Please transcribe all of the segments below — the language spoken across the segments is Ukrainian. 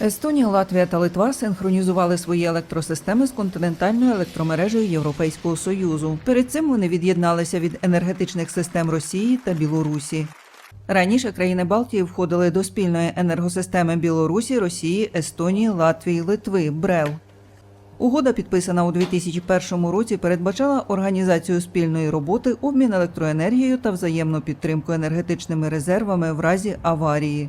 Естонія, Латвія та Литва синхронізували свої електросистеми з континентальною електромережею Європейського союзу. Перед цим вони від'єдналися від енергетичних систем Росії та Білорусі. Раніше країни Балтії входили до спільної енергосистеми Білорусі, Росії, Естонії, Латвії, Литви БРЕЛ. Угода, підписана у 2001 році, передбачала організацію спільної роботи, обмін електроенергією та взаємну підтримку енергетичними резервами в разі аварії.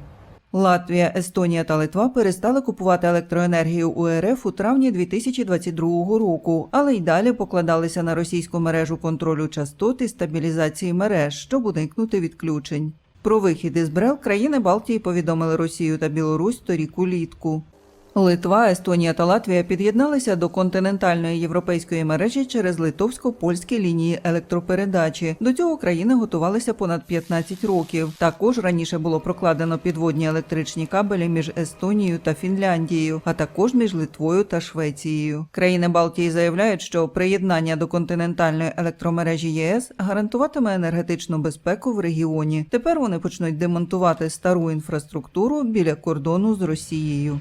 Латвія, Естонія та Литва перестали купувати електроенергію у РФ у травні 2022 року, але й далі покладалися на російську мережу контролю частот і стабілізації мереж, щоб уникнути відключень. Про вихід із БРЕЛ країни Балтії повідомили Росію та Білорусь торік улітку. Литва, Естонія та Латвія під'єдналися до континентальної європейської мережі через литовсько-польські лінії електропередачі. До цього країни готувалися понад 15 років. Також раніше було прокладено підводні електричні кабелі між Естонією та Фінляндією, а також між Литвою та Швецією. Країни Балтії заявляють, що приєднання до континентальної електромережі ЄС гарантуватиме енергетичну безпеку в регіоні. Тепер вони почнуть демонтувати стару інфраструктуру біля кордону з Росією.